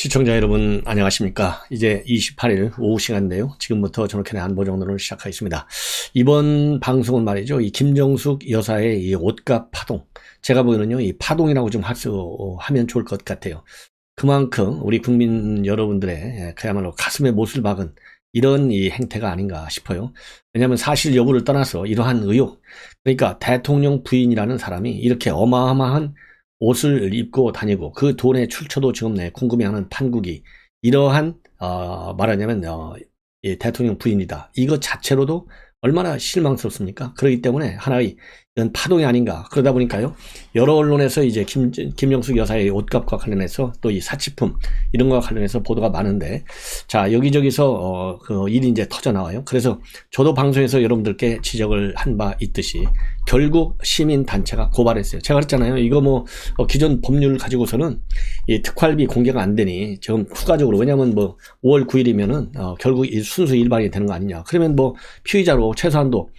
시청자 여러분 안녕하십니까? 이제 28일 오후 시간인데요. 지금부터 저렇게 안보 정도를 시작하겠습니다. 이번 방송은 말이죠. 이 김정숙 여사의 이 옷값 파동. 제가 보기에는요 이 파동이라고 좀 할수 하면 좋을 것 같아요. 그만큼 우리 국민 여러분들의 예, 그야말로 가슴에 못을 박은 이런 이 행태가 아닌가 싶어요. 왜냐하면 사실 여부를 떠나서 이러한 의혹. 그러니까 대통령 부인이라는 사람이 이렇게 어마어마한 옷을 입고 다니고 그 돈의 출처도 지금 내 궁금해하는 판국이 이러한 어, 말하자면 어, 이 대통령 부인이다. 이것 자체로도 얼마나 실망스럽습니까? 그렇기 때문에 하나의 파동이 아닌가. 그러다 보니까요. 여러 언론에서 이제 김, 김영숙 여사의 옷값과 관련해서 또 이 사치품 이런 거와 관련해서 보도가 많은데 자, 여기저기서 어, 그 일이 이제 터져 나와요. 그래서 저도 방송에서 여러분들께 지적을 한 바 있듯이 결국 시민단체가 고발했어요. 제가 그랬잖아요. 이거 뭐 어, 기존 법률 가지고서는 이 특활비 공개가 안 되니 지금 추가적으로 왜냐면 뭐 5월 9일이면은 어, 결국 이 순수 일반이 되는 거 아니냐. 그러면 뭐 피의자로 최소한도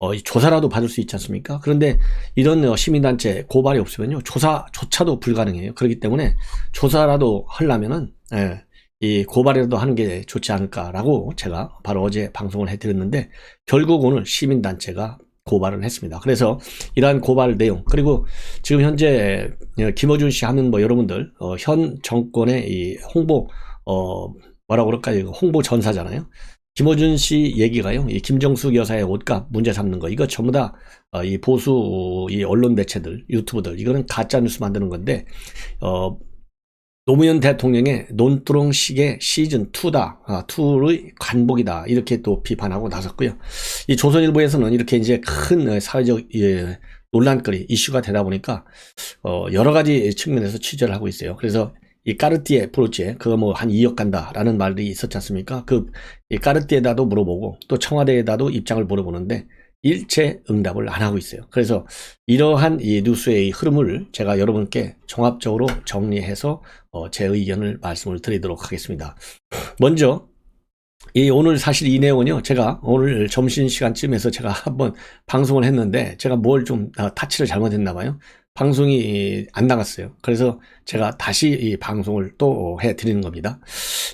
어, 조사라도 받을 수 있지 않습니까? 그런데 이런 어, 시민단체 고발이 없으면요. 조사조차도 불가능해요. 그렇기 때문에 조사라도 하려면은, 예, 이 고발이라도 하는 게 좋지 않을까라고 제가 바로 어제 방송을 해드렸는데, 결국 오늘 시민단체가 고발을 했습니다. 그래서 이러한 고발 내용, 그리고 지금 현재 어, 김어준 씨 하는 뭐 여러분들, 어, 현 정권의 이 홍보, 어, 뭐라고 그럴까요? 홍보 전사잖아요. 김호준 씨 얘기가요. 이 김정숙 여사의 옷값 문제 삼는 거 이거 전부 다이 어, 보수 이 언론 매체들 유튜브들 이거는 가짜 뉴스 만드는 건데 어 노무현 대통령의 논두렁식의 시즌 2다, 아, 2의 관복이다 이렇게 또 비판하고 나섰고요. 이 조선일보에서는 이렇게 이제 큰 사회적 예, 논란거리 이슈가 되다 보니까 어, 여러 가지 측면에서 취재를 하고 있어요. 그래서 이 까르띠에 브로치에 그거 뭐 한 2억 간다라는 말이 있었지 않습니까? 그 이 까르띠에다도 물어보고 또 청와대에다도 입장을 물어보는데 일체 응답을 안 하고 있어요. 그래서 이러한 이 뉴스의 흐름을 제가 여러분께 종합적으로 정리해서 어, 제 의견을 말씀을 드리도록 하겠습니다. 먼저 이 오늘 사실 이 내용은요 제가 오늘 점심 시간쯤에서 제가 한번 방송을 했는데 제가 뭘 좀 타치를 잘못했나 봐요 방송이 안 나갔어요. 그래서 제가 다시 이 방송을 또 해드리는 겁니다.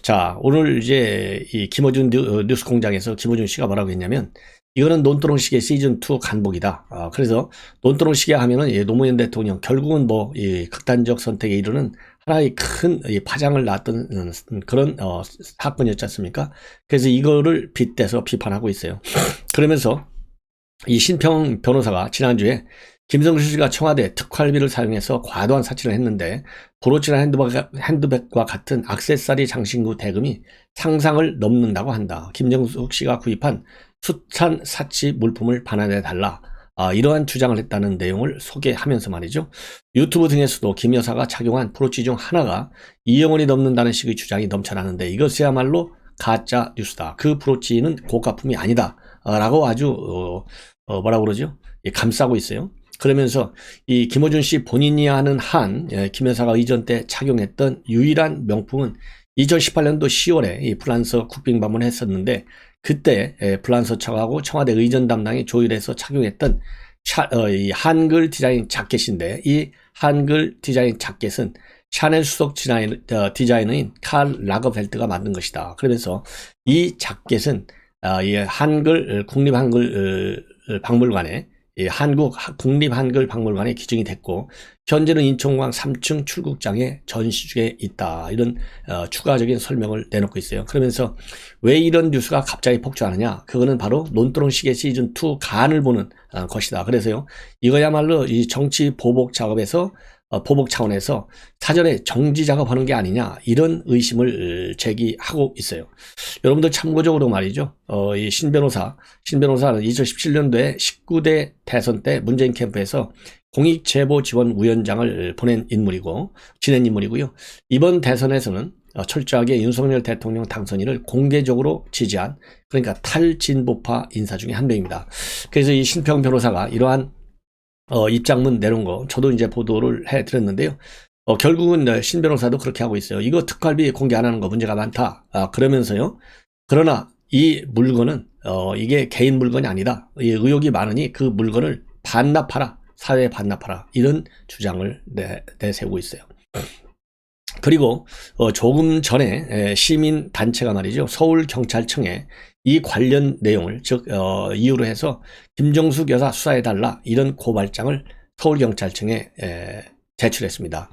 자, 오늘 이제 이 김어준 뉴 스 공장에서 김어준 씨가 뭐라고 했냐면, 이거는 논두렁식의 시즌2 간복이다. 아, 그래서 논두렁식에 하면은 예, 노무현 대통령 결국은 뭐 이 극단적 선택에 이르는 하나의 큰 파장을 낳았던 음, 그런 어, 사건이었지 않습니까? 그래서 이거를 빗대서 비판하고 있어요. 그러면서 이 신평 변호사가 지난주에 김성수 씨가 청와대 특활비를 사용해서 과도한 사치를 했는데 브로치나 핸드백과 같은 악세사리 장신구 대금이 상상을 넘는다고 한다. 김정숙 씨가 구입한 숱한 사치 물품을 반환해 달라. 아, 이러한 주장을 했다는 내용을 소개하면서 말이죠. 유튜브 등에서도 김 여사가 착용한 브로치 중 하나가 2억 원이 넘는다는 식의 주장이 넘쳐나는데 이것이야말로 가짜 뉴스다. 그 브로치는 고가품이 아니다. 라고 아주 어, 어, 뭐라 그러죠? 예, 감싸고 있어요. 그러면서 이 김호준 씨 본인이 하는 한 예, 김 여사가 의전 때 착용했던 유일한 명품은 2018년도 10월에 이 프랑스 국빈 방문했었는데 그때 예, 프랑스 측하고 청와대 의전 담당이 조율해서 착용했던 샤, 어, 이 한글 디자인 자켓인데 이 한글 디자인 자켓은 샤넬 수석 디자인, 어, 디자이너인 칼 라거벨트가 만든 것이다. 그러면서 이 자켓은 어, 이 한글 국립 한글 어, 박물관에 한국 국립한글박물관에 기증이 됐고 현재는 인천광 3층 출국장에 전시 중에 있다 이런 어, 추가적인 설명을 내놓고 있어요. 그러면서 왜 이런 뉴스가 갑자기 폭주하느냐? 그거는 바로 논두렁식의 시즌 2 간을 보는 어, 것이다. 그래서요 이거야말로 이 정치 보복 작업에서 어, 보복 차원에서 사전에 정지 작업하는 게 아니냐 이런 의심을 제기하고 있어요. 여러분들 참고적으로 말이죠. 어, 이신 변호사, 신 변호사는 2017년도에 19대 대선 때 문재인 캠프에서 공익제보지원위원장을 보낸 인물이고 지낸 인물이고요. 이번 대선에서는 어, 철저하게 윤석열 대통령 당선인을 공개적으로 지지한 그러니까 탈진보파 인사 중에 한 명입니다. 그래서 이 신평 변호사가 이러한 어, 입장문 내놓은 거 저도 이제 보도를 해드렸는데요. 어, 결국은 신 변호사도 그렇게 하고 있어요. 이거 특활비 공개 안 하는 거 문제가 많다. 아, 그러면서요. 그러나 이 물건은 어, 이게 개인 물건이 아니다. 이 의혹이 많으니 그 물건을 반납하라. 사회에 반납하라. 이런 주장을 내, 내세우고 있어요. 그리고 어, 조금 전에 에, 시민 단체가 말이죠 서울 경찰청에 이 관련 내용을 즉 어, 이유로 해서 김정숙 여사 수사해 달라 이런 고발장을 서울 경찰청에 에, 제출했습니다.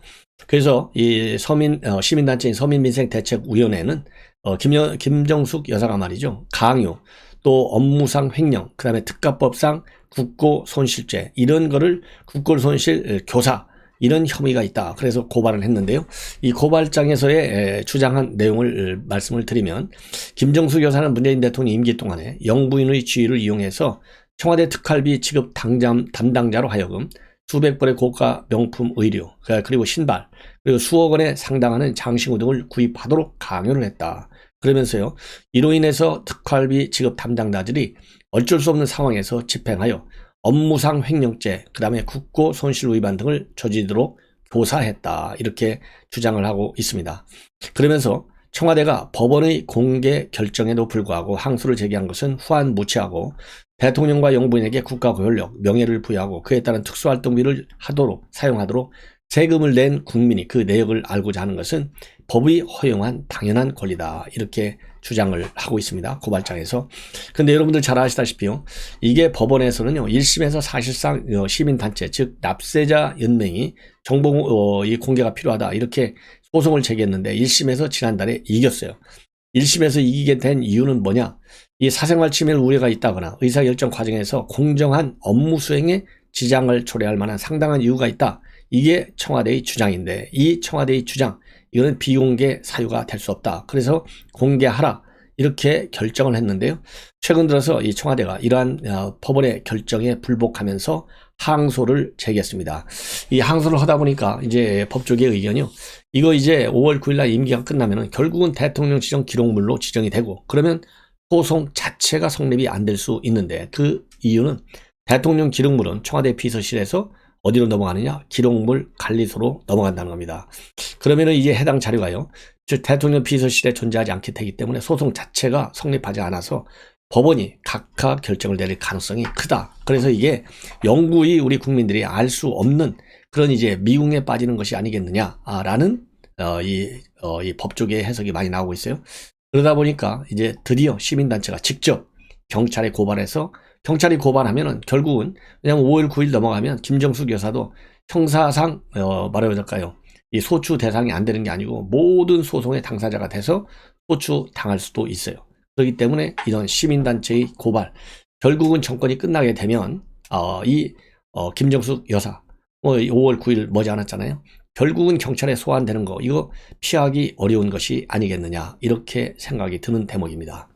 그래서 이 서민 어, 시민단체인 서민민생대책위원회는 어, 김여, 김정숙 여사가 말이죠 강요 또 업무상 횡령 그다음에 특가법상 국고 손실죄 이런 거를 국고 손실 교사 이런 혐의가 있다. 그래서 고발을 했는데요. 이 고발장에서의 주장한 내용을 말씀을 드리면 김정숙 여사는 문재인 대통령 임기 동안에 영부인의 지위를 이용해서 청와대 특활비 지급 당장, 담당자로 하여금 수백 벌의 고가 명품 의류 그리고 신발 그리고 수억 원에 상당하는 장신구 등을 구입하도록 강요를 했다. 그러면서요. 이로 인해서 특활비 지급 담당자들이 어쩔 수 없는 상황에서 집행하여 업무상 횡령죄, 그 다음에 국고 손실 위반 등을 저지르도록 교사했다. 이렇게 주장을 하고 있습니다. 그러면서 청와대가 법원의 공개 결정에도 불구하고 항소를 제기한 것은 후한 무치하고 대통령과 영부인에게 국가 권력, 명예를 부여하고 그에 따른 특수활동비를 하도록 사용하도록 세금을 낸 국민이 그 내역을 알고자 하는 것은 법이 허용한 당연한 권리다. 이렇게 주장을 하고 있습니다. 고발장에서. 근데 여러분들 잘 아시다시피요. 이게 법원에서는요. 1심에서 사실상 어, 시민단체, 즉 납세자 연맹이 정보 어, 이 공개가 필요하다. 이렇게 소송을 제기했는데 1심에서 지난달에 이겼어요. 1심에서 이기게 된 이유는 뭐냐? 이 사생활 침해 우려가 있다거나 의사결정 과정에서 공정한 업무 수행에 지장을 초래할 만한 상당한 이유가 있다. 이게 청와대의 주장인데 이 청와대의 주장 이거는 비공개 사유가 될 수 없다. 그래서 공개하라. 이렇게 결정을 했는데요. 최근 들어서 이 청와대가 이러한 어, 법원의 결정에 불복하면서 항소를 제기했습니다. 이 항소를 하다 보니까 이제 법조계의 의견이요. 이거 이제 5월 9일날 임기가 끝나면은 결국은 대통령 지정 기록물로 지정이 되고 그러면 소송 자체가 성립이 안 될 수 있는데 그 이유는 대통령 기록물은 청와대 비서실에서 어디로 넘어가느냐? 기록물 관리소로 넘어간다는 겁니다. 그러면은 이제 해당 자료가요. 즉 대통령 비서실에 존재하지 않게 되기 때문에 소송 자체가 성립하지 않아서 법원이 각각 결정을 내릴 가능성이 크다. 그래서 이게 영구히 우리 국민들이 알 수 없는 그런 이제 미궁에 빠지는 것이 아니겠느냐라는 어, 이, 어, 이 법조계의 해석이 많이 나오고 있어요. 그러다 보니까 이제 드디어 시민단체가 직접 경찰에 고발해서 경찰이 고발하면은 결국은 그냥 5월 9일 넘어가면 김정숙 여사도 형사상 어, 말해볼까요? 이 소추 대상이 안 되는 게 아니고 모든 소송의 당사자가 돼서 소추 당할 수도 있어요. 그렇기 때문에 이런 시민단체의 고발 결국은 정권이 끝나게 되면 어, 이 어, 김정숙 여사 뭐 5월 9일 머지않았잖아요. 결국은 경찰에 소환되는 거 이거 피하기 어려운 것이 아니겠느냐 이렇게 생각이 드는 대목입니다.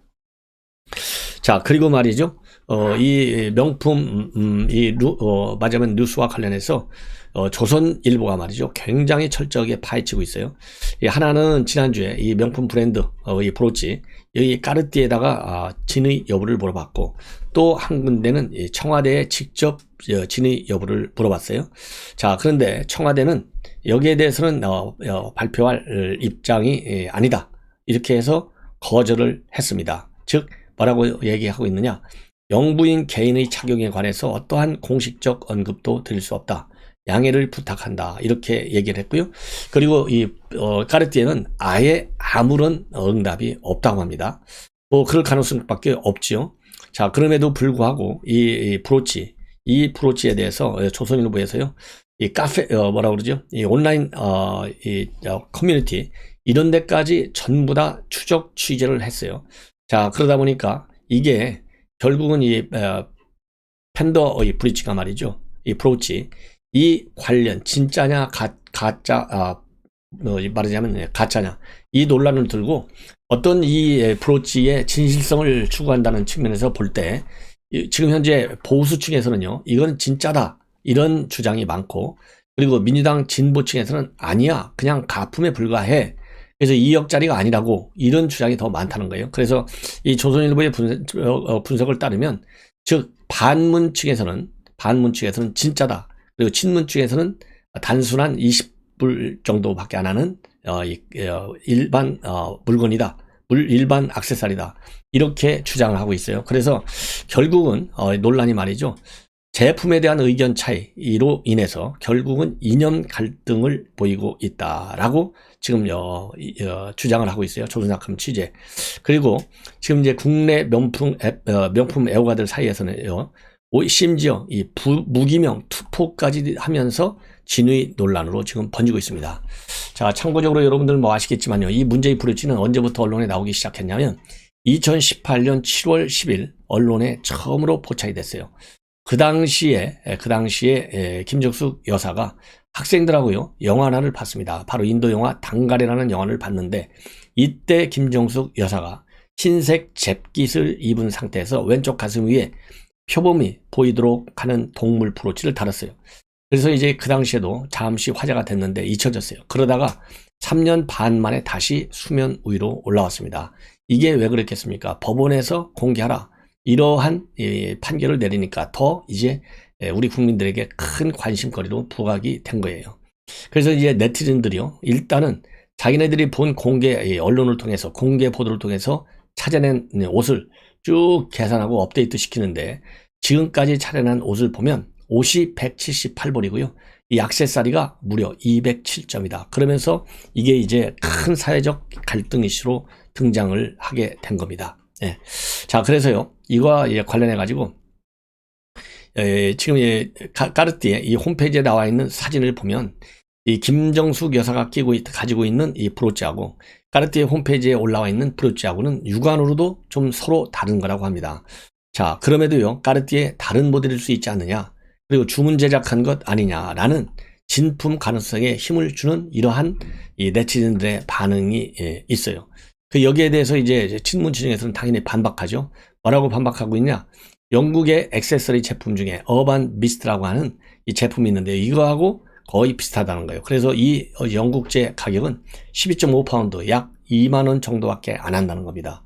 자 그리고 말이죠. 어, 이 명품 음, 음이 루, 어, 맞으면 뉴스와 관련해서 어, 조선일보가 말이죠. 굉장히 철저하게 파헤치고 있어요. 이 하나는 지난주에 이 명품 브랜드 어, 이 브로치 여기 까르띠에다가 아, 진의 여부를 물어봤고 또 한 군데는 청와대에 직접 어, 진의 여부를 물어봤어요. 자 그런데 청와대는 여기에 대해서는 어, 어, 발표할 입장이 예, 아니다. 이렇게 해서 거절을 했습니다. 즉 뭐라고 얘기하고 있느냐? 영부인 개인의 착용에 관해서 어떠한 공식적 언급도 드릴 수 없다. 양해를 부탁한다. 이렇게 얘기를 했고요. 그리고 이 어, 까르띠에는 아예 아무런 응답이 없다고 합니다. 뭐 그럴 가능성밖에 없지요. 자 그럼에도 불구하고 이, 이 브로치 이 브로치에 대해서 조선일보에서요. 이 카페 어, 뭐라 그러죠? 이 온라인 어, 이 어, 커뮤니티 이런 데까지 전부 다 추적 취재를 했어요. 자 그러다 보니까 이게 결국은 이 어, 팬더의 브리치가 말이죠. 이 브로치. 이 관련 진짜냐 가, 가짜 아, 뭐 말하자면 가짜냐. 이 논란을 들고 어떤 이 브로치의 진실성을 추구한다는 측면에서 볼 때 지금 현재 보수 측에서는요 이건 진짜다. 이런 주장이 많고 그리고 민주당 진보 측에서는 아니야. 그냥 가품에 불과해 그래서 2억짜리가 아니라고 이런 주장이 더 많다는 거예요. 그래서 이 조선일보의 어, 분석, 을 따르면 즉 반문 측에서는 반문 측에서는 진짜다. 그리고 친문 측에서는 단순한 20불 정도밖에 안 하는 어, 어, 일반 물건이다. 일반 악세사리다. 이렇게 주장을 하고 있어요. 그래서 결국은 논란이 말이죠. 제품에 대한 의견 차이로 인해서 결국은 이념 갈등을 보이고 있다라고 지금 어, 이, 어, 주장을 하고 있어요. 조선작품 취재. 그리고 지금 이제 국내 명품 애, 어, 명품 애호가들 사이에서는요. 오- 심지어 이 부- 무기명 투포까지 하면서 진위 논란으로 지금 번지고 있습니다. 자, 참고적으로 여러분들 뭐 아시겠지만요. 이 문제의 불일치는 언제부터 언론에 나오기 시작했냐면 2018년 7월 10일 언론에 처음으로 포착이 됐어요. 그 당시에 에, 그 당시에 에, 김정숙 여사가 학생들하고요 영화 하나를 봤습니다. 바로 인도 영화 당가레라는 영화를 봤는데 이때 김정숙 여사가 흰색 잽깃을 입은 상태에서 왼쪽 가슴 위에 표범이 보이도록 하는 동물 브로치를 달았어요. 그래서 이제 그 당시에도 잠시 화제가 됐는데 잊혀졌어요. 그러다가 3년 반 만에 다시 수면 위로 올라왔습니다. 이게 왜 그랬겠습니까? 법원에서 공개하라. 이러한 이 판결을 내리니까 더 이제 에, 우리 국민들에게 큰 관심거리로 부각이 된 거예요. 그래서 이제 네티즌들이요. 일단은 자기네들이 본 공개 이 언론을 통해서 공개 보도를 통해서 찾아낸 옷을 쭉 계산하고 업데이트 시키는데 지금까지 차려낸 옷을 보면 옷이 178벌이고요. 이 액세서리가 무려 207점이다. 그러면서 이게 이제 큰 사회적 갈등 이슈로 등장을 하게 된 겁니다. 예. 자, 그래서요, 이거와 예, 관련해 가지고, 에, 지금 이 가- 까르띠에 이 홈페이지에 나와 있는 사진을 보면, 이 김정숙 여사가 끼고 있- 가지고 있는 이 브로치하고, 까르띠에 홈페이지에 올라와 있는 브로치하고는 육안으로도 좀 서로 다른 거라고 합니다. 자, 그럼에도요, 까르띠에 다른 모델일 수 있지 않느냐, 그리고 주문 제작한 것 아니냐라는 진품 가능성에 힘을 주는 이러한 이 네티즌들의 반응이 예, 있어요. 그 여기에 대해서 이제 친문층에서는 당연히 반박하죠. 뭐라고 반박하고 있냐? 영국의 액세서리 제품 중에 어반 미스트라고 하는 이 제품이 있는데 이거하고 거의 비슷하다는 거예요. 그래서 이 어, 영국제 가격은 12.5파운드 약 2만 원 정도밖에 안 한다는 겁니다.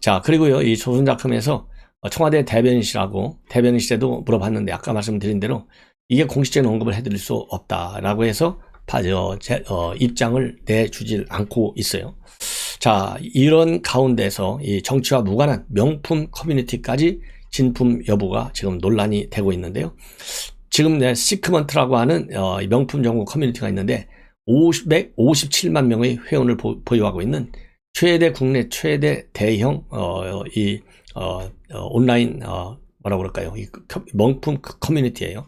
자, 그리고요. 이 조선 작품에서 어, 청와대 대변인실하고 대변인실에도 물어봤는데 아까 말씀드린 대로 이게 공식적인 언급을 해드릴 수 없다라고 해서 바- 어, 제- 어, 입장을 내주질 않고 있어요. 자, 이런 가운데서 이 정치와 무관한 명품 커뮤니티까지 진품 여부가 지금 논란이 되고 있는데요. 지금 내 시크먼트라고 하는 어, 이 명품 정보 커뮤니티가 있는데 50, 157만 명의 회원을 보, 보유하고 있는 최대 국내 최대 대형 어, 이 어, 어, 온라인 어, 뭐라 그럴까요? 이 커- 명품 그 커뮤니티예요.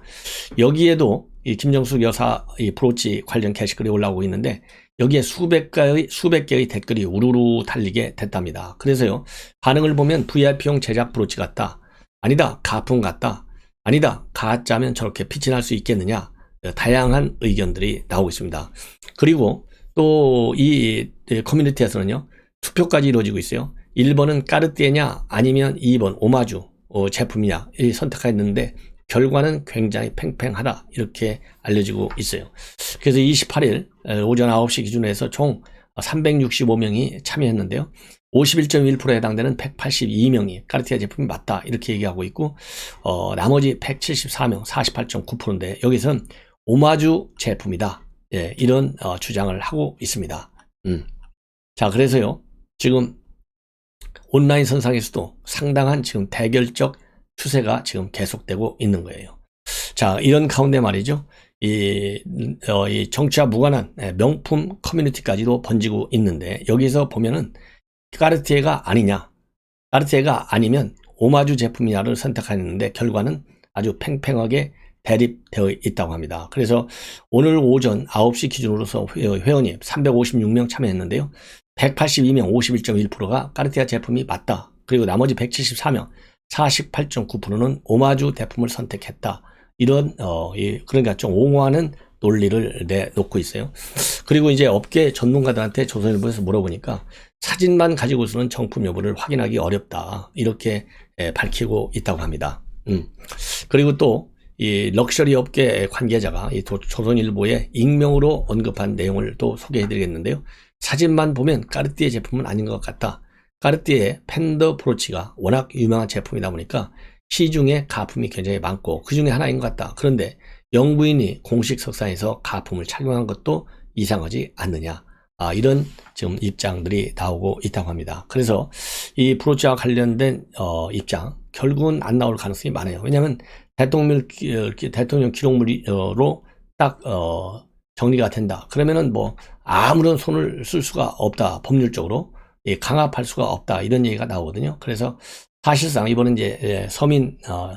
여기에도 이 김정숙 여사 이 브로치 관련 게시글이 올라오고 있는데 여기에 수백 개의 수백 개의 댓글이 우르르 달리게 됐답니다. 그래서요 반응을 보면 VIP용 제작 브로치 같다. 아니다 가품 같다. 아니다 가짜면 저렇게 빛이 날 수 있겠느냐. 어, 다양한 의견들이 나오고 있습니다. 그리고 또 이 커뮤니티에서는요 투표까지 이루어지고 있어요. 1번은 까르띠에냐 아니면 2번 오마주 어, 제품이냐 이 선택했는데 결과는 굉장히 팽팽하다 이렇게 알려지고 있어요. 그래서 28일 오전 9시 기준으로 해서 총 365명이 참여했는데요. 51.1%에 해당되는 182명이 까르티아 제품이 맞다 이렇게 얘기하고 있고 어, 나머지 174명 48.9%인데 여기서는 오마주 제품이다 예, 이런 어, 주장을 하고 있습니다. 음. 자 그래서요 지금 온라인 선상에서도 상당한 지금 대결적 추세가 지금 계속되고 있는 거예요. 자, 이런 가운데 말이죠. 이, 어, 이 정치와 무관한 예, 명품 커뮤니티까지도 번지고 있는데, 여기서 보면은 까르티에가 아니냐, 까르티에가 아니면 오마주 제품이냐를 선택하는데, 결과는 아주 팽팽하게 대립되어 있다고 합니다. 그래서 오늘 오전 9시 기준으로서 회- 회원이 356명 참여했는데요. 182명 51.1%가 까르티아 제품이 맞다. 그리고 나머지 174명 48.9%는 오마주 제품을 선택했다. 이런 어 이, 그러니까 좀 옹호하는 논리를 내놓고 있어요. 그리고 이제 업계 전문가들한테 조선일보에서 물어보니까 사진만 가지고서는 정품 여부를 확인하기 어렵다. 이렇게 예, 밝히고 있다고 합니다. 음. 그리고 또 이 럭셔리 업계 관계자가 이 조- 조선일보에 익명으로 언급한 내용을 또 소개해드리겠는데요. 사진만 보면 까르띠에 제품은 아닌 것 같다. 까르띠에 팬더 브로치가 워낙 유명한 제품이다 보니까 시중에 가품이 굉장히 많고 그 중에 하나인 것 같다. 그런데 영부인이 공식 석상에서 가품을 착용한 것도 이상하지 않느냐. 아, 이런 지금 입장들이 나오고 있다고 합니다. 그래서 이 브로치와 관련된 어, 입장 결국은 안 나올 가능성이 많아요. 왜냐하면 대통령 기- 어, 기- 대통령 기록물로 딱 어, 정리가 된다. 그러면은 뭐 아무런 손을 쓸 수가 없다. 법률적으로 예, 강압할 수가 없다. 이런 얘기가 나오거든요. 그래서 사실상 이번에 이제 예, 서민 어,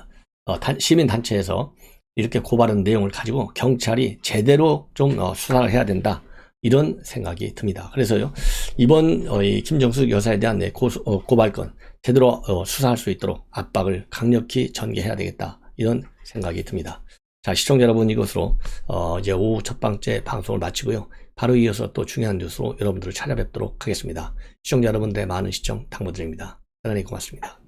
어, 단- 시민 단체에서 이렇게 고발한 내용을 가지고 경찰이 제대로 좀 어, 수사를 해야 된다. 이런 생각이 듭니다. 그래서요, 이번 어, 이 김정숙 여사에 대한 내 고, 어, 고발건 제대로 어, 수사할 수 있도록 압박을 강력히 전개해야 되겠다. 이런 생각이 듭니다. 자, 시청자 여러분 이것으로 어, 이제 오후 첫 번째 방송을 마치고요. 바로 이어서 또 중요한 뉴스로 여러분들을 찾아뵙도록 하겠습니다. 시청자 여러분들의 많은 시청 당부드립니다. 대단히 고맙습니다.